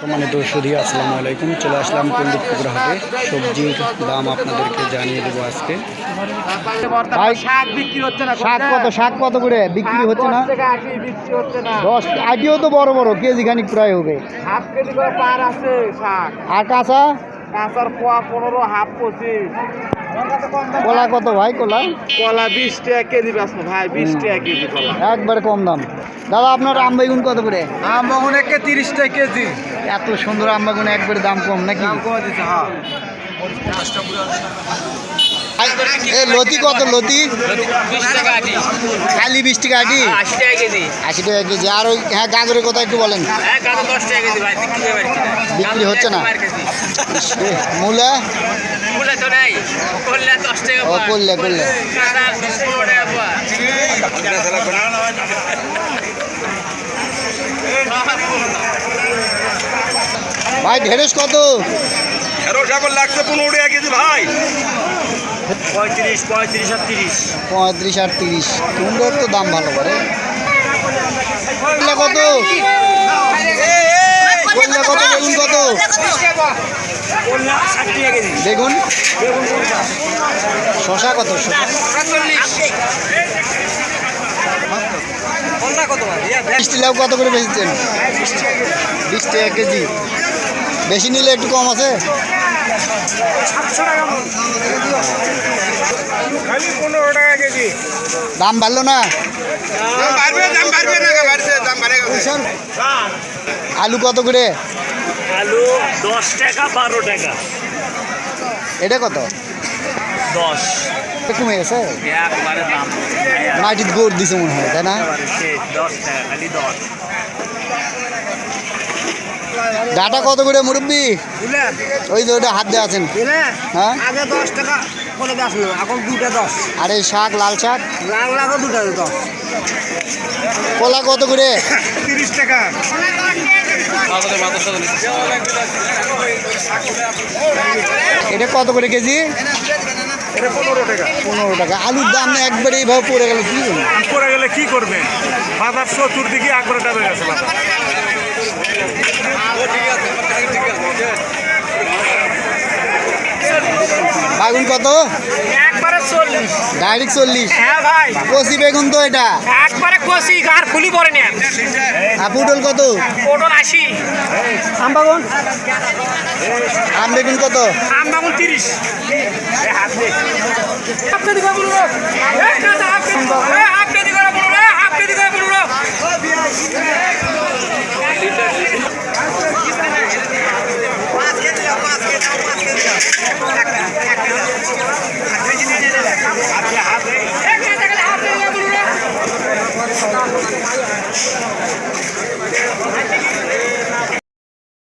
সম্মানিত সুধী আসসালামু আলাইকুম। চলে আসলাম পণ্ডিতপুকুর হাটে। সবজির দাম আপনাদেরকে জানিয়ে দেবো আজকে। ভাই শাক বিক্রি হচ্ছে না শাক কত শাক কত করে? বিক্রি হচ্ছে না? দশ আটিও তো বড় বড় কেজি খানিক প্রায় হবে। হাফ কেজি করে পার আছে শাক। আর কাঁচা? কাঁচার পোয়া পনেরো হাফ পঁচিশ। কলা কত ভাই কলা? কলা বিশ টাকা কেজি বেচবো ভাই বিশ টাকা কেজি কলা। একবারে কম দাম। দাদা আপনার আম বেগুন কত করে? আম বাগুন একে তিরিশ টাকা কেজি। এত সুন্দর আম বেগুন একবারে দাম কম নাকি? হ্যাঁ। লতি কত লতি? খালি বিশ টাকা আটি? আশি টাকা কেজি। আশি টাকা কেজি আর ওই হ্যাঁ গাজরের কথা একটু বলেন। বিক্রি হচ্ছে না? মূলা? ও। করলে করলে গাঁদা বিশ পনেরো টাকা পার। ভাই ঢেঁড়স কত? তেরো টাকা লাগছে পনেরো টাকা কেজি ভাই। পঁয়ত্রিশ পঁয়ত্রিশ আর তিরিশ। পঁয়ত্রিশ আর তিরিশ। কুমড়োর তো দাম ভালো করে। কত? করলা কত বেগুন কত? বেগুন? শশা কত? শশা মিষ্টি লাউ কত করে বেচছেন? বিশ টাকা কেজি। বেশি নিলে একটু কম আছে? দাম বাড়লো না? দাম বাড়বে দাম বাড়বে না বাড়ছে দাম বাড়ে গেছে। আলু কত করে? আলু দশ টাকা বারো টাকা। এটা কত? দশ। কমে গেছে? মাটির গোড় দিছে মনে হয় তাই না? ডাটা কত করে মুরব্বি? ওই যে ওটা হাত দিয়ে আছেন। হ্যাঁ? আগে দশ টাকা করে এখন দুটা দশ। আর এই শাক লাল শাক? লাল লাগো দুটা দশ। কলা কত করে? তিরিশ টাকা। এটা কত করে কেজি? এটা পনেরো টাকা। পনেরো টাকা। আলুর দাম একবারে এইভাবে পড়ে গেল কি পড়ে গেলে কি করবে? বাজার চতুর্দিকে একবারে ডাবে গেছে বাগুন কত? একবারে চল্লিশ। ডাইরেক্ট চল্লিশ। হ্যাঁ ভাই। কচি বেগুন তো এটা। একবারে কষি আর ফুলি পরে না আর পুটল কত? পটল আশি। আম বাগুন? আম বেগুন কত? আম বাগুন তিরিশ। বলুন। বলুন। কেজি বলুন।